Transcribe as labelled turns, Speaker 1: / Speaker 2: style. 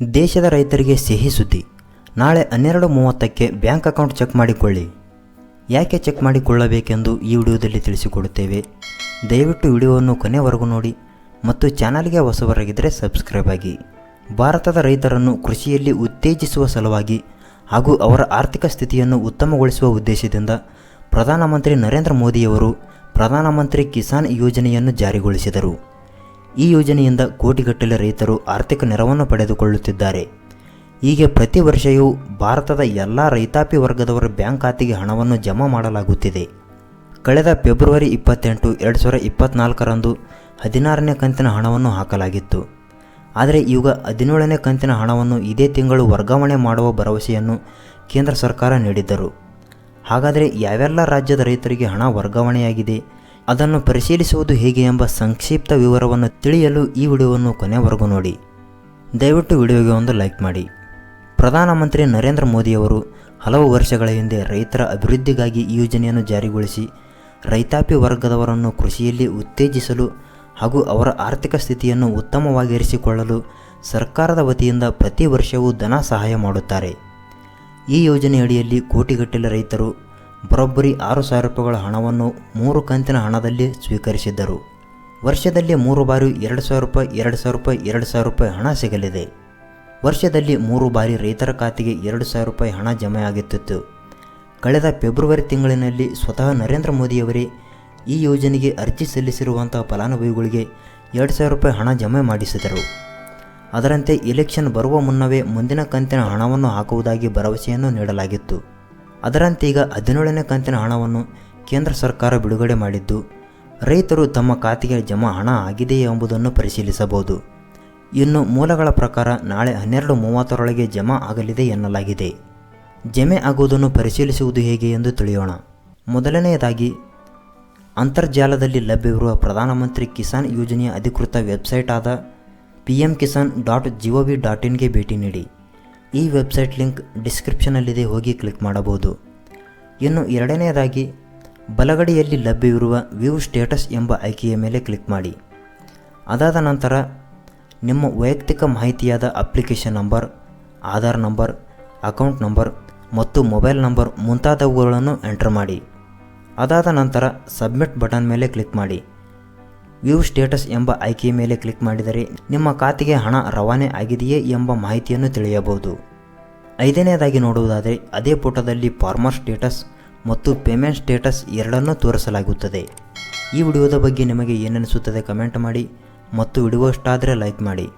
Speaker 1: ದೇಶದ ರೈತರಿಗೆ ಸಿಹಿ ಸುದ್ದಿ. ನಾಳೆ ಹನ್ನೆರಡು ಮೂವತ್ತಕ್ಕೆ ಬ್ಯಾಂಕ್ ಅಕೌಂಟ್ ಚೆಕ್ ಮಾಡಿಕೊಳ್ಳಿ. ಯಾಕೆ ಚೆಕ್ ಮಾಡಿಕೊಳ್ಳಬೇಕೆಂದು ಈ ವಿಡಿಯೋದಲ್ಲಿ ತಿಳಿಸಿಕೊಡುತ್ತೇವೆ. ದಯವಿಟ್ಟು ವಿಡಿಯೋವನ್ನು ಕೊನೆವರೆಗೂ ನೋಡಿ ಮತ್ತು ಚಾನಲ್ಗೆ ಹೊಸವರಾಗಿದ್ದರೆ ಸಬ್ಸ್ಕ್ರೈಬ್ ಆಗಿ. ಭಾರತದ ರೈತರನ್ನು ಕೃಷಿಯಲ್ಲಿ ಉತ್ತೇಜಿಸುವ ಸಲುವಾಗಿ ಹಾಗೂ ಅವರ ಆರ್ಥಿಕ ಸ್ಥಿತಿಯನ್ನು ಉತ್ತಮಗೊಳಿಸುವ ಉದ್ದೇಶದಿಂದ ಪ್ರಧಾನಮಂತ್ರಿ ನರೇಂದ್ರ ಮೋದಿಯವರು ಪ್ರಧಾನಮಂತ್ರಿ ಕಿಸಾನ್ ಯೋಜನೆಯನ್ನು ಜಾರಿಗೊಳಿಸಿದರು. ಈ ಯೋಜನೆಯಿಂದ ಕೋಟಿಗಟ್ಟಲೆ ರೈತರು ಆರ್ಥಿಕ ನೆರವನ್ನು ಪಡೆದುಕೊಳ್ಳುತ್ತಿದ್ದಾರೆ. ಹೀಗೆ ಪ್ರತಿ ವರ್ಷವೂ ಭಾರತದ ಎಲ್ಲ ರೈತಾಪಿ ವರ್ಗದವರ ಬ್ಯಾಂಕ್ ಖಾತೆಗೆ ಹಣವನ್ನು ಜಮಾ ಮಾಡಲಾಗುತ್ತಿದೆ. ಕಳೆದ ಫೆಬ್ರವರಿ ಇಪ್ಪತ್ತೆಂಟು, ಎರಡು ಸಾವಿರ ಇಪ್ಪತ್ತ್ನಾಲ್ಕರಂದು ಹದಿನಾರನೇ ಕಂತಿನ ಹಣವನ್ನು ಹಾಕಲಾಗಿತ್ತು. ಆದರೆ ಈಗ ಹದಿನೇಳನೇ ಕಂತಿನ ಹಣವನ್ನು ಇದೇ ತಿಂಗಳು ವರ್ಗಾವಣೆ ಮಾಡುವ ಭರವಸೆಯನ್ನು ಕೇಂದ್ರ ಸರ್ಕಾರ ನೀಡಿದ್ದರು. ಹಾಗಾದರೆ ಯಾವೆಲ್ಲ ರಾಜ್ಯದ ರೈತರಿಗೆ ಹಣ ವರ್ಗಾವಣೆಯಾಗಿದೆ? ಅದನ್ನು ಪರಿಶೀಲಿಸುವುದು ಹೇಗೆ ಎಂಬ ಸಂಕ್ಷಿಪ್ತ ವಿವರವನ್ನು ತಿಳಿಯಲು ಈ ವಿಡಿಯೋವನ್ನು ಕೊನೆವರೆಗೂ ನೋಡಿ. ದಯವಿಟ್ಟು ವಿಡಿಯೋಗೆ ಒಂದು ಲೈಕ್ ಮಾಡಿ. ಪ್ರಧಾನಮಂತ್ರಿ ನರೇಂದ್ರ ಮೋದಿಯವರು ಹಲವು ವರ್ಷಗಳ ಹಿಂದೆ ರೈತರ ಅಭಿವೃದ್ಧಿಗಾಗಿ ಈ ಯೋಜನೆಯನ್ನು ಜಾರಿಗೊಳಿಸಿ ರೈತಾಪಿ ವರ್ಗದವರನ್ನು ಕೃಷಿಯಲ್ಲಿ ಉತ್ತೇಜಿಸಲು ಹಾಗೂ ಅವರ ಆರ್ಥಿಕ ಸ್ಥಿತಿಯನ್ನು ಉತ್ತಮವಾಗಿರಿಸಿಕೊಳ್ಳಲು ಸರ್ಕಾರದ ವತಿಯಿಂದ ಪ್ರತಿ ವರ್ಷವೂ ಧನ ಸಹಾಯ ಮಾಡುತ್ತಾರೆ. ಈ ಯೋಜನೆಯಡಿಯಲ್ಲಿ ಕೋಟಿಗಟ್ಟಲೆ ರೈತರು ಬರೋಬ್ಬರಿ ಆರು ಸಾವಿರ ರೂಪಾಯಿಗಳ ಹಣವನ್ನು ಮೂರು ಕಂತಿನ ಹಣದಲ್ಲಿ ಸ್ವೀಕರಿಸಿದ್ದರು. ವರ್ಷದಲ್ಲಿ ಮೂರು ಬಾರಿ ಎರಡು ಸಾವಿರ ರೂಪಾಯಿ, ಎರಡು ಸಾವಿರ ರೂಪಾಯಿ, ಎರಡು ಸಾವಿರ ರೂಪಾಯಿ ಹಣ ಸಿಗಲಿದೆ. ವರ್ಷದಲ್ಲಿ ಮೂರು ಬಾರಿ ರೈತರ ಖಾತೆಗೆ ಎರಡು ಸಾವಿರ ರೂಪಾಯಿ ಹಣ ಜಮೆಯಾಗುತ್ತಿತ್ತು ಕಳೆದ ಫೆಬ್ರವರಿ ತಿಂಗಳಿನಲ್ಲಿ ಸ್ವತಃ ನರೇಂದ್ರ ಮೋದಿಯವರೇ ಈ ಯೋಜನೆಗೆ ಅರ್ಜಿ ಸಲ್ಲಿಸಿರುವಂತಹ ಫಲಾನುಭವಿಗಳಿಗೆ ಎರಡು ಸಾವಿರ ರೂಪಾಯಿ ಹಣ ಜಮೆ ಮಾಡಿಸಿದರು. ಅದರಂತೆ ಎಲೆಕ್ಷನ್ ಬರುವ ಮುನ್ನವೇ ಮುಂದಿನ ಕಂತಿನ ಹಣವನ್ನು ಹಾಕುವುದಾಗಿ ಭರವಸೆಯನ್ನು ನೀಡಲಾಗಿತ್ತು. ಅದರಂತೆ ಈಗ ಹದಿನೇಳನೇ ಕಂತಿನ ಹಣವನ್ನು ಕೇಂದ್ರ ಸರ್ಕಾರ ಬಿಡುಗಡೆ ಮಾಡಿದ್ದು, ರೈತರು ತಮ್ಮ ಖಾತೆಗೆ ಜಮಾ ಹಣ ಆಗಿದೆಯೇ ಎಂಬುದನ್ನು ಪರಿಶೀಲಿಸಬಹುದು. ಇನ್ನು ಮೂಲಗಳ ಪ್ರಕಾರ ನಾಳೆ ಹನ್ನೆರಡು ಮೂವತ್ತರೊಳಗೆ ಜಮಾ ಆಗಲಿದೆ ಎನ್ನಲಾಗಿದೆ. ಜಮೆ ಆಗುವುದನ್ನು ಪರಿಶೀಲಿಸುವುದು ಹೇಗೆ ಎಂದು ತಿಳಿಯೋಣ. ಮೊದಲನೆಯದಾಗಿ, ಅಂತರ್ಜಾಲದಲ್ಲಿ ಲಭ್ಯವಿರುವ ಪ್ರಧಾನಮಂತ್ರಿ ಕಿಸಾನ್ ಯೋಜನೆಯ ಅಧಿಕೃತ ವೆಬ್ಸೈಟ್ ಆದ P M Kisan dot G V dot ಇನ್ಗೆ ಭೇಟಿ ನೀಡಿ. ಈ ವೆಬ್ಸೈಟ್ ಲಿಂಕ್ ಡಿಸ್ಕ್ರಿಪ್ಷನಲ್ಲಿದೆ, ಹೋಗಿ ಕ್ಲಿಕ್ ಮಾಡಬಹುದು. ಇನ್ನು ಎರಡನೆಯದಾಗಿ, ಬಲಗಡೆಯಲ್ಲಿ ಲಭ್ಯವಿರುವ ವ್ಯೂ ಸ್ಟೇಟಸ್ ಎಂಬ ಆಯ್ಕೆಯ ಮೇಲೆ ಕ್ಲಿಕ್ ಮಾಡಿ. ಅದಾದ ನಂತರ, ನಿಮ್ಮ ವೈಯಕ್ತಿಕ ಮಾಹಿತಿಯಾದ application number, Aadhaar number, account number ಮತ್ತು ಮೊಬೈಲ್ ನಂಬರ್ ಮುಂತಾದವುಗಳನ್ನು ಎಂಟರ್ ಮಾಡಿ. ಅದಾದ ನಂತರ, ಸಬ್ಮಿಟ್ ಬಟನ್ ಮೇಲೆ ಕ್ಲಿಕ್ ಮಾಡಿ. ವ್ಯೂ ಸ್ಟೇಟಸ್ ಎಂಬ ಆಯ್ಕೆಯ ಮೇಲೆ ಕ್ಲಿಕ್ ಮಾಡಿದರೆ ನಿಮ್ಮ ಖಾತೆಗೆ ಹಣ ರವಾನೆ ಆಗಿದೆಯೇ ಎಂಬ ಮಾಹಿತಿಯನ್ನು ತಿಳಿಯಬಹುದು. ಐದನೇದಾಗಿ ನೋಡುವುದಾದರೆ, ಅದೇ ಪುಟದಲ್ಲಿ ಫಾರ್ಮರ್ ಸ್ಟೇಟಸ್ ಮತ್ತು ಪೇಮೆಂಟ್ ಸ್ಟೇಟಸ್ ಎರಡನ್ನೂ ತೋರಿಸಲಾಗುತ್ತದೆ. ಈ ವಿಡಿಯೋದ ಬಗ್ಗೆ ನಿಮಗೆ ಏನನಿಸುತ್ತದೆ ಕಮೆಂಟ್ ಮಾಡಿ ಮತ್ತು ವಿಡಿಯೋ ಇಷ್ಟ ಲೈಕ್ ಮಾಡಿ.